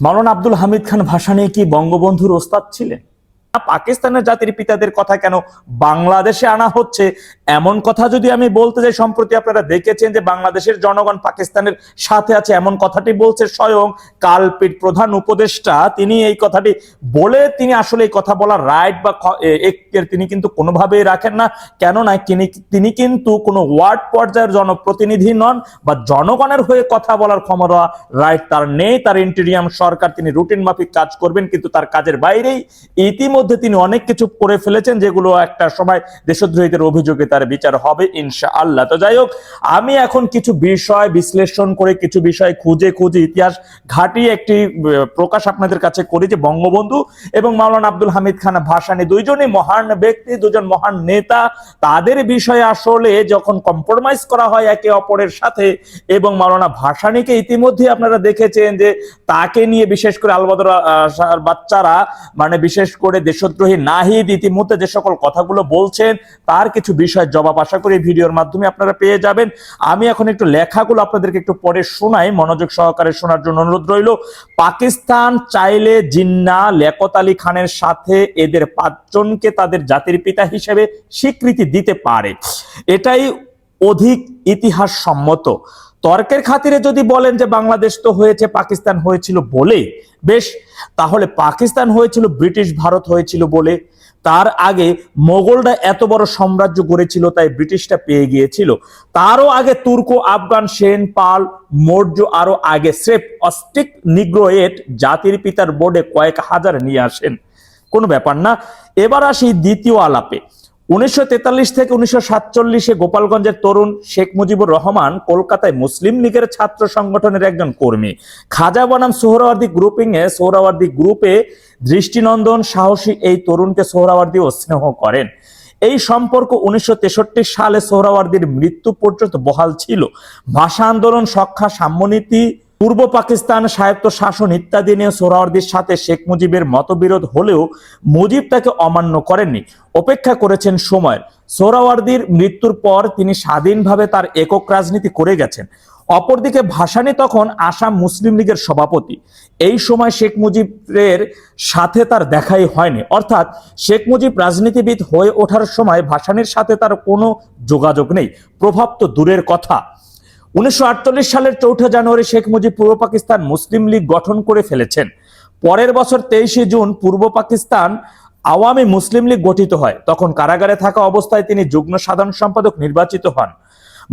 মাওলানা আব্দুল হামিদ খান ভাষা নিয়ে কি বঙ্গবন্ধুর ওস্তাদ ছিলেন? পাকিস্তানের জাতির পিতাদের কথা কেন বাংলাদেশে আনা হচ্ছে? এমন কথা যদি আমি বলতে যাই, সম্প্রতি আপনারা দেখেছেন যে বাংলাদেশের জনগণ পাকিস্তানের সাথে আছে, এমন কথাটি বলছে স্বয়ং কালপিট প্রধান উপদেষ্টা। তিনি এই কথাটি বলে তিনি আসলে এই কথা বলার রাইট বা তিনি কিন্তু কোনোভাবেই রাখেন না। কেননা তিনি তিনি কিন্তু কোনো ওয়ার্ড পর্যায়ের জনপ্রতিনিধি নন বা জনগণের হয়ে কথা বলার ক্ষমতা রাইট তার নেই। তার ইন্টেরিয়াম সরকার, তিনি রুটিন মাফিক কাজ করবেন, কিন্তু তার কাজের বাইরেই ইতিমধ্যে তিনি অনেক কিছু করে ফেলেছেন, যেগুলো একটা সময় দেশদ্রোহীদের অভিযোগে তার বিচার হবে ইনশা আল্লাহ তো যাই হোক, আমি এখন কিছু বিষয় বিশ্লেষণ করে কিছু বিষয় খুঁজে খুঁজে ইতিহাস ঘাটিয়ে একটি প্রকাশ আপনাদের কাছে করি যে বঙ্গবন্ধু এবং মাওলানা আব্দুল হামিদ খান ভাসানী দুইজনই মহান ব্যক্তি, দুজন মহান নেতা। তাদের বিষয়ে আসলে যখন কম্প্রোমাইজ করা হয় একে অপরের সাথে এবং মাওলানা ভাসানিকে ইতিমধ্যে আপনারা দেখেছেন যে তাকে নিয়ে বিশেষ করে আলবদর বাচ্চারা মানে বিশেষ করে দেশদ্রোহী নাহিদ ইতিমধ্যে যে সকল কথাগুলো বলছেন, তার কিছু বিষয় জবাব আশা করি ভিডিওর মাধ্যমে আপনারা পেয়ে যাবেন। আমি এখন একটু লেখাগুলো আপনাদেরকে একটু পরে শোনাই, মনোযোগ সহকারে শোনার জন্য অনুরোধ রইল। পাকিস্তান চাইলে জিন্না লেকত আলী খানের সাথে এদের পাঁচজনকে তাদের জাতির পিতা হিসেবে স্বীকৃতি দিতে পারে। এটাই অধিক ইতিহাস সম্মত তর্কের খাতিরে যদি বলেন যে বাংলাদেশ তো হয়েছে, পাকিস্তান হয়েছিল বলে, বেশ, তাহলে পাকিস্তান হয়েছিল, ব্রিটিশ ভারত হয়েছিল বলে, তার আগে মোগলরা এত বড় সাম্রাজ্য গড়েছিল, তাই ব্রিটিশটা পেয়ে গিয়েছিল। তারও আগে তুর্ক, আফগান, সেন, পাল, মৌর্য আরও আগে স্রেফ, অস্টিক, নিগ্রোয়েট জাতির পিতার বোর্ডে কয়েক হাজার নিয়ে আসেন। কোনো ব্যাপার না। এবার আসি দ্বিতীয় আলাপে। উনিশশো তেতাল্লিশ থেকে উনিশশো সাতচল্লিশে গোপালগঞ্জের তরুণ শেখ মুজিবুর রহমান কলকাতায় মুসলিম লীগের ছাত্র সংগঠনের একজন কর্মী। খাজা বনাম সোহরাওয়ার্দী গ্রুপিং এ সোহরাওয়ার্দী গ্রুপে দৃষ্টিনন্দন সাহসী এই তরুণকে সোহরাওয়ার্দী ও স্নেহ করেন। এই সম্পর্ক উনিশশো তেষট্টি সালে সোহরাওয়ার্দীর মৃত্যু পর্যন্ত বহাল ছিল। ভাষা আন্দোলন সক্ষা সাম্যনীতি পূর্ব পাকিস্তান স্বায়ত্ত শাসন ইত্যাদি নিয়ে সোহরাওয়ার্দীর সাথে শেখ মুজিবের মতবিরোধ হলেও মুজিব তাকে অমান্য করেননি। অপেক্ষা করেছেন সময় সোহরাওয়ার্দীর মৃত্যুর পর তিনি স্বাধীনভাবে তার একক রাজনীতি করে গেছেন। অপরদিকে ভাসানী তখন আসাম মুসলিম লীগের সভাপতি। এই সময় শেখ মুজিবের সাথে তার দেখাই হয়নি। অর্থাৎ শেখ মুজিব রাজনীতিবিদ হয়ে ওঠার সময় ভাসানীর সাথে তার কোনো যোগাযোগ নেই। প্রভাব তো দূরের কথা। উনিশশো আটচল্লিশ সালের চৌঠা জানুয়ারি শেখ মুজিব পূর্ব পাকিস্তান মুসলিম লীগ গঠন করে ফেলেছেন। পরের বছর তেইশে জুন পূর্ব পাকিস্তান আওয়ামী মুসলিম লীগ গঠিত হয়। তখন কারাগারে থাকা অবস্থায় তিনি যুগ্ম সাধারণ সম্পাদক নির্বাচিত হন।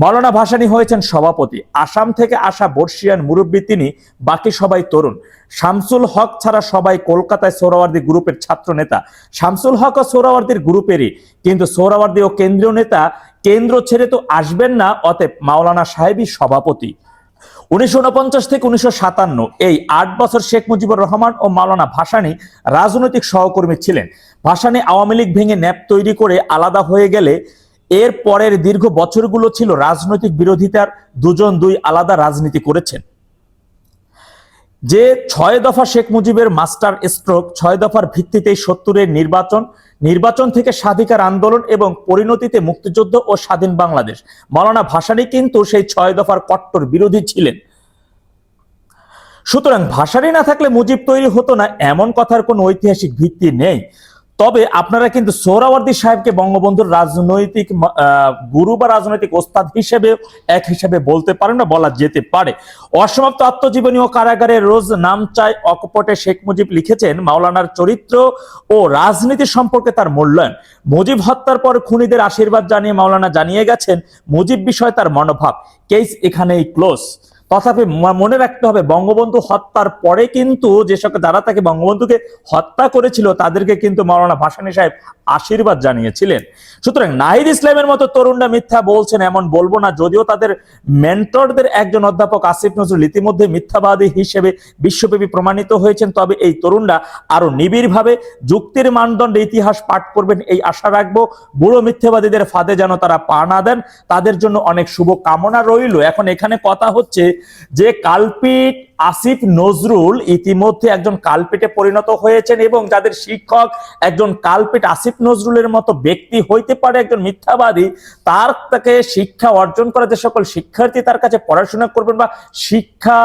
মৌলানা ভাসানী হয়েছেন সভাপতি। আসাম থেকে আসা বর্ষিয়ান মুরব্বী তিনি, বাকি সবাই তরুণ। শামসুল হক ছাড়া সবাই কলকাতায় সোহরাওয়ার্দী গ্রুপের ছাত্র নেতা। শামসুল হক ও সোহরাওয়ার্দীর গ্রুপেরই, কিন্তু সোহরাওয়ার্দী ও কেন্দ্রীয় নেতা কেন্দ্র ছেড়ে তো আসবেন না, অতএব মাওলানা সাহেবই সভাপতি। উনিশশো উনপঞ্চাশ থেকে উনিশশো সাতান্ন, এই আট বছর শেখ মুজিবুর রহমান ও মাওলানা ভাসানী রাজনৈতিক সহকর্মী ছিলেন। ভাসানী আওয়ামী লীগ ভেঙে ন্যাপ তৈরি করে আলাদা হয়ে গেলে এর পরের দীর্ঘ বছরগুলো ছিল রাজনৈতিক বিরোধিতার, দুজন দুই আলাদা রাজনীতি করেছেন। যে ছয় দফা শেখ মুজিবের মাস্টার স্ট্রোক, ছয় দফার ভিত্তিতেই সত্তরের নির্বাচন নির্বাচন থেকে স্বাধিকার আন্দোলন এবং পরিণতিতে মুক্তিযুদ্ধ ও স্বাধীন বাংলাদেশ। মালানা ভাসানি কিন্তু সেই ছয় দফার কট্টর বিরোধী ছিলেন। সুতরাং ভাষারই না থাকলে মুজিব তৈরি হতো না, এমন কথার কোনো ঐতিহাসিক ভিত্তি নেই। তবে আপনারা কিন্তু সোহরাওয়ার্দী সাহেবকে বঙ্গবন্ধুর রাজনৈতিক গুরু বা রাজনৈতিক ওস্তাদ হিসেবে, এক হিসেবে বলতে পারেন না বলা যেতে পারে। অসমাপ্ত আত্মজীবনী ও কারাগারে রোজ নাম চাই অকপটে শেখ মুজিব লিখেছেন মাওলানার চরিত্র ও রাজনীতি সম্পর্কে তার মূল্যায়ন। মুজিব হত্যার পর খুনিদের আশীর্বাদ জানিয়ে মাওলানা জানিয়ে গেছেন, মুজিব বিষয়ে তার মনোভাব। কেস এখানেই ক্লোজ। তথাপি মনে রাখতে হবে, বঙ্গবন্ধু হত্যার পরে কিন্তু যে সকল যারা তাকে বঙ্গবন্ধুকে হত্যা করেছিল, তাদেরকে কিন্তু মাওলানা ভাসানী সাহেব আশীর্বাদ জানিয়েছিলেন। সুতরাং নাহিদ ইসলামের মতো তরুণরা মিথ্যা বলছেন এমন বলব না, যদিও তাদের মেন্টরদের একজন অধ্যাপক আসিফ নজরুল ইতিমধ্যে মিথ্যাবাদী হিসেবে বিশ্বব্যাপী প্রমাণিত হয়েছেন, তবে এই তরুণরা আরও নিবিড়ভাবে যুক্তির মানদণ্ডে ইতিহাস পাঠ করবেন এই আশা রাখব। বুড়ো মিথ্যাবাদীদের ফাঁদে যেন তারা পা না দেন, তাদের জন্য অনেক শুভ কামনা রইল। এখন এখানে কথা হচ্ছে যে কালপিট আসিফ নজরুল ইতিমধ্যে একজন কালপেটে পরিণত হয়েছেন এবং যাদের শিক্ষক একজন কালপেট আসিফ নজরুলের মতো ব্যক্তি হইতে পারে, একজন মিথ্যাবাদী, তার তাকে শিক্ষা অর্জন করা যে সকল শিক্ষার্থী তার কাছে পড়াশোনা করবেন বা শিক্ষা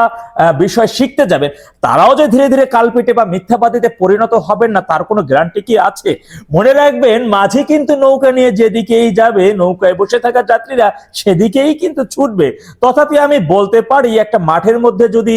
বিষয় শিখতে যাবেন, তারাও যে ধীরে ধীরে কালপেটে বা মিথ্যাবাদীতে পরিণত হবেন না, তার কোনো গ্যারান্টি কি আছে? মনে রাখবেন, মাঝে কিন্তু নৌকা নিয়ে যেদিকেই যাবে, নৌকায় বসে থাকা যাত্রীরা সেদিকেই কিন্তু ছুটবে। তথাপি আমি বলতে পারি, একটা মাঠের মধ্যে যদি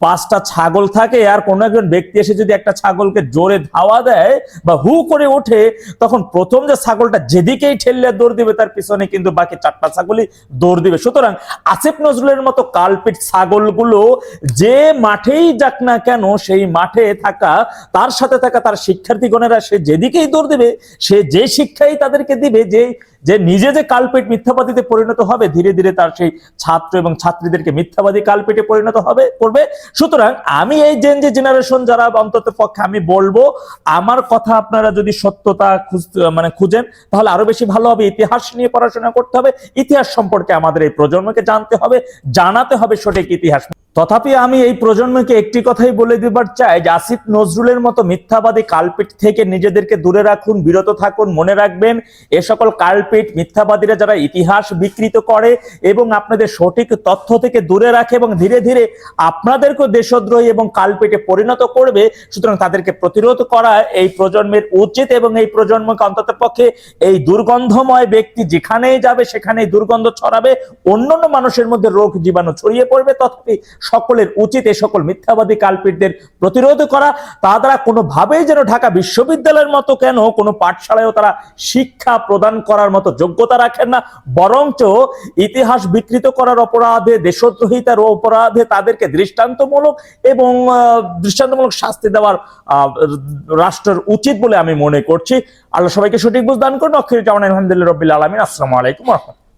পাঁচটা ছাগল থাকে আর কোনো একজন ব্যক্তি এসে যদি একটা ছাগলকে জোরে ধাওয়া দেয় বা হু করে ওঠে, তখন প্রথম যে ছাগলটা যেদিকেই ঠেললে দৌড় দিবে, তার পিছনে কিন্তু বাকি চারটা ছাগলই দৌড় দিবে। সুতরাং আসিফ নজরুলের মতো কালপিট ছাগলগুলো যে মাঠেই যাক না কেন, সেই মাঠে থাকা, তার সাথে থাকা তার শিক্ষার্থীগণেরা সে যেদিকেই দৌড় দিবে, সে যে শিক্ষাই তাদেরকে দিবে, যে যে নিজে যে কালপেট মিথ্যাবাদীতে পরিণত হবে, ধীরে ধীরে তার সেই ছাত্র এবং ছাত্রীদেরকে মিথ্যাবাদী কালপেটে পরিণত হবে, করবে। সুতরাং আমি এই যে জেনারেশন যারা অন্তত পক্ষে আমি বলব, আমার কথা আপনারা যদি সত্যতা মানে খুঁজেন, তাহলে আরও বেশি ভালো হবে। ইতিহাস নিয়ে পড়াশোনা করতে হবে। ইতিহাস সম্পর্কে আমাদের এই প্রজন্মকে জানতে হবে, জানাতে হবে সঠিক ইতিহাস। তথাপি আমি এই প্রজন্মকে একটি কথাই বলে দিবার চাই যে আসিফ নজরুলের মতো মিথ্যাবাদী কালপিট থেকে নিজেদেরকে দূরে রাখুন, বিরত থাকুন, মনে রাখবেন। এ সকল কালপিট মিথ্যাবাদীরা যারা ইতিহাস বিকৃত করে এবং আপনাদের সঠিক তথ্য থেকে দূরে রাখে এবং ধীরে ধীরে আপনাদেরকেও দেশদ্রোহী এবং কালপিটে পরিণত করবে, সুতরাং তাদেরকে প্রতিরোধ করা এই প্রজন্মের উচিত এবং এই প্রজন্মকে অন্তত পক্ষে এই দুর্গন্ধময় ব্যক্তি যেখানেই যাবে সেখানেই দুর্গন্ধ ছড়াবে, অন্যান্য মানুষের মধ্যে রোগ জীবাণু ছড়িয়ে পড়বে, তথাপি সকলের উচিত এই সকল মিথ্যাবাদী কালপিটদের প্রতিরোধ করা। তা দ্বারা কোনোভাবেই যেন ঢাকা বিশ্ববিদ্যালয়ের মতো কেন কোনো পাঠশালায়ও তারা শিক্ষা প্রদান করার মতো যোগ্যতা রাখেন না। বরঞ্চ ইতিহাস বিকৃত করার অপরাধে, দেশদ্রোহিতার অপরাধে তাদেরকে দৃষ্টান্তমূলক এবং দৃষ্টান্তমূলক শাস্তি দেওয়ার রাষ্ট্রের উচিত বলে আমি মনে করছি। আল্লাহ সবাইকে সঠিক বুঝদান করুন। অক্ষর জামান আলহামদুলিল্লাহ রবিল আলমিন। আসসালামু আলাইকুম রহমতুল্লাহ।